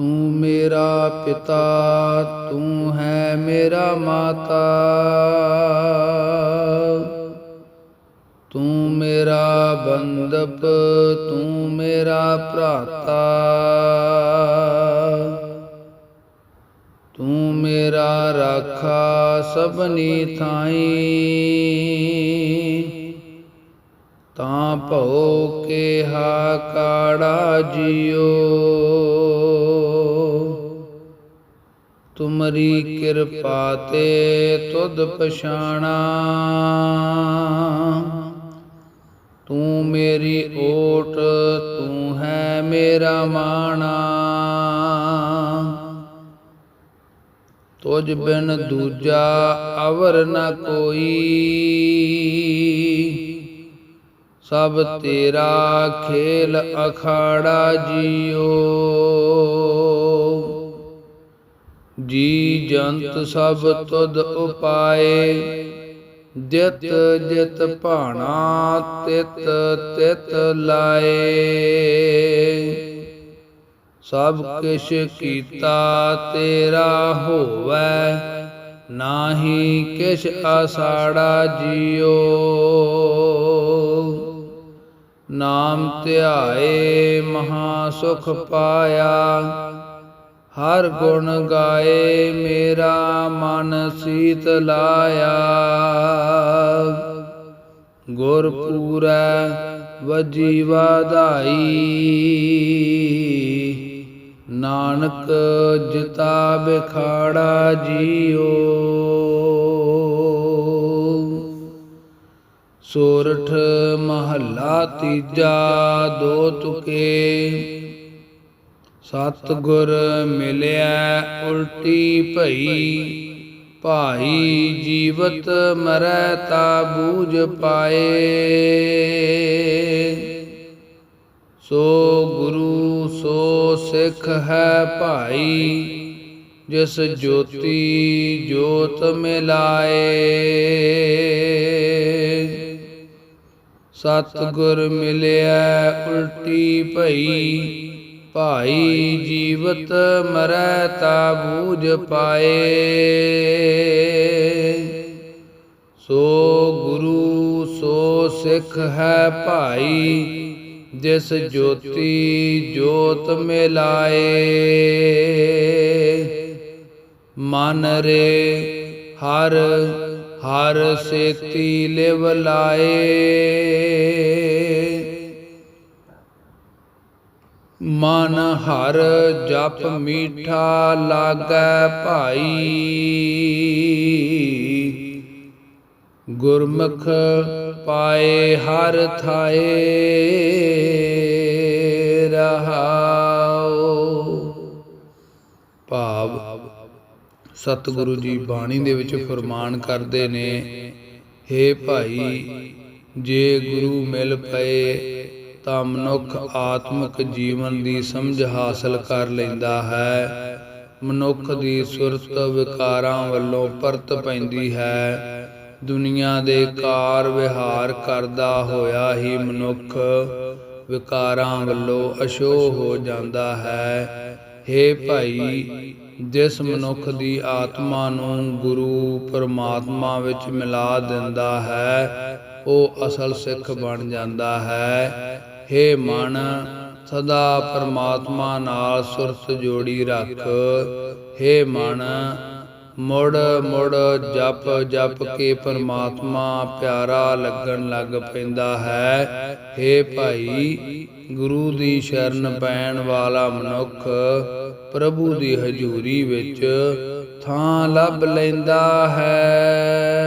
ਤੂੰ ਮੇਰਾ ਪਿਤਾ, ਤੂੰ ਹੈ ਮੇਰਾ ਮਾਤਾ। ਤੂੰ ਮੇਰਾ ਬੰਦਪ ਤੂੰ ਮੇਰਾ ਭਰਾਤਾ। ਤੂੰ ਮੇਰਾ ਰਾਖਾ ਸਭਨੀ ਥਾਈ। ਤਾਂ ਭਉ ਕੇ ਹਾ ਕਾੜਾ ਜਿਉ ਤੁਮਰੀ ਕਿਰਪਾ ਤੇ ਤੁਧ ਪਛਾਣਾ। ਤੂੰ ਮੇਰੀ ਓਟ, ਤੂੰ ਹੈ ਮੇਰਾ ਮਾਣਾ। ਤੁਝ ਬਿਨ ਦੂਜਾ ਅਵਰ ਨ ਕੋਈ। ਸਭ ਤੇਰਾ ਖੇਲ ਅਖਾੜਾ ਜੀਓ। ਜੀ ਜੰਤ ਸਭ ਤੁਧ ਉਪਾਏ, ਜਿਤ ਜਿਤ ਭਾਣਾ ਤਿਤ ਤਿਤ ਲਾਏ। ਸਭ ਕਿਛ ਕੀਤਾ ਤੇਰਾ ਹੋਵੈ, ਨਾਹੀ ਕਿਛ ਆਸਾੜਾ ਜੀਓ। ਨਾਮ ਧਿਆਏ ਮਹਾ ਸੁਖ ਪਾਇਆ ਹਰ ਗੁਣ ਗਾਏ ਮੇਰਾ ਮਨ ਸੀਤ ਲਾਇਆ। ਗੁਰ ਪੂਰੈ ਵਜੀ ਵਾਧਾਈ ਨਾਨਕ ਜਿਤਾ ਬਿਖਾੜਾ ਜੀਓ। ਸੋਰਠ ਮਹੱਲਾ ਤੀਜਾ ਦੋ ਤੁਕੇ। ਸਤ ਗੁਰ ਮਿਲਿਆ ਉਲਟੀ ਭਈ, ਭਾਈ ਜੀਵਤ ਮਰੈ ਤਾ ਬੂਝ ਪਾਏ। ਸੋ ਗੁਰੂ, ਸੋ ਸਿੱਖ ਹੈ ਭਾਈ, ਜਿਸ ਜੋਤੀ ਜੋਤ ਮਿਲਾਏ। ਸਤ ਗੁਰ ਮਿਲਿਆ ਉਲਟੀ ਭਈ ਭਾਈ ਜੀਵਤ ਮਰੈ ਤਾ ਬੂਝ ਪਾਏ। ਸੋ ਗੁਰੂ, ਸੋ ਸਿੱਖ ਹੈ ਭਾਈ, ਜਿਸ ਜੋਤੀ ਜੋਤ ਮਿਲਾਏ। ਮਨ ਰੇ ਹਰ ਹਰ ਸੇਤੀ ਲਿਵ ਲਾਏ। ਮਨ ਹਰ ਜਪ ਮੀਠਾ ਲਾਗੈ ਭਾਈ। ਗੁਰਮੁਖ ਪਾਏ ਹਰ ਥਾਏ ਰਹਾਉ। ਭਾਵ ਸਤਿਗੁਰੂ ਜੀ ਬਾਣੀ ਦੇ ਵਿੱਚ ਫਰਮਾਨ ਕਰਦੇ ਨੇ हे ਭਾਈ, ਜੇ ਗੁਰੂ ਮਿਲ ਪਏ ਤਾਂ ਮਨੁੱਖ ਆਤਮਿਕ ਜੀਵਨ ਦੀ ਸਮਝ ਹਾਸਲ ਕਰ ਲੈਂਦਾ ਹੈ। ਮਨੁੱਖ ਦੀ ਸੁਰਤ ਵਿਕਾਰਾਂ ਵੱਲੋਂ ਪਰਤ ਪੈਂਦੀ ਹੈ। ਦੁਨੀਆ ਦੇ ਕਾਰ ਵਿਹਾਰ ਕਰਦਾ ਹੋਇਆ ਹੀ ਮਨੁੱਖ ਵਿਕਾਰਾਂ ਵੱਲੋਂ ਅਸ਼ੋਹ ਹੋ ਜਾਂਦਾ ਹੈ। हे ਭਾਈ, ਜਿਸ ਮਨੁੱਖ ਦੀ ਆਤਮਾ ਨੂੰ ਗੁਰੂ ਪਰਮਾਤਮਾ ਵਿੱਚ ਮਿਲਾ ਦਿੰਦਾ ਹੈ, ਉਹ ਅਸਲ ਸਿੱਖ ਬਣ ਜਾਂਦਾ ਹੈ। ਹੇ ਮਨ, ਸਦਾ ਪਰਮਾਤਮਾ ਨਾਲ ਸੁਰਤ ਜੋੜੀ ਰੱਖ। ਹੇ ਮਨ, ਮੁੜ ਮੁੜ ਜਪ ਜਪ ਕੇ ਪਰਮਾਤਮਾ ਪਿਆਰਾ ਲੱਗਣ ਲੱਗ ਪੈਂਦਾ ਹੈ। हे ਭਾਈ, ਗੁਰੂ ਦੀ ਸ਼ਰਨ ਪੈਣ ਵਾਲਾ ਮਨੁੱਖ ਪ੍ਰਭੂ ਦੀ ਹਜ਼ੂਰੀ ਵਿੱਚ ਥਾਂ ਲੱਭ ਲੈਂਦਾ ਹੈ।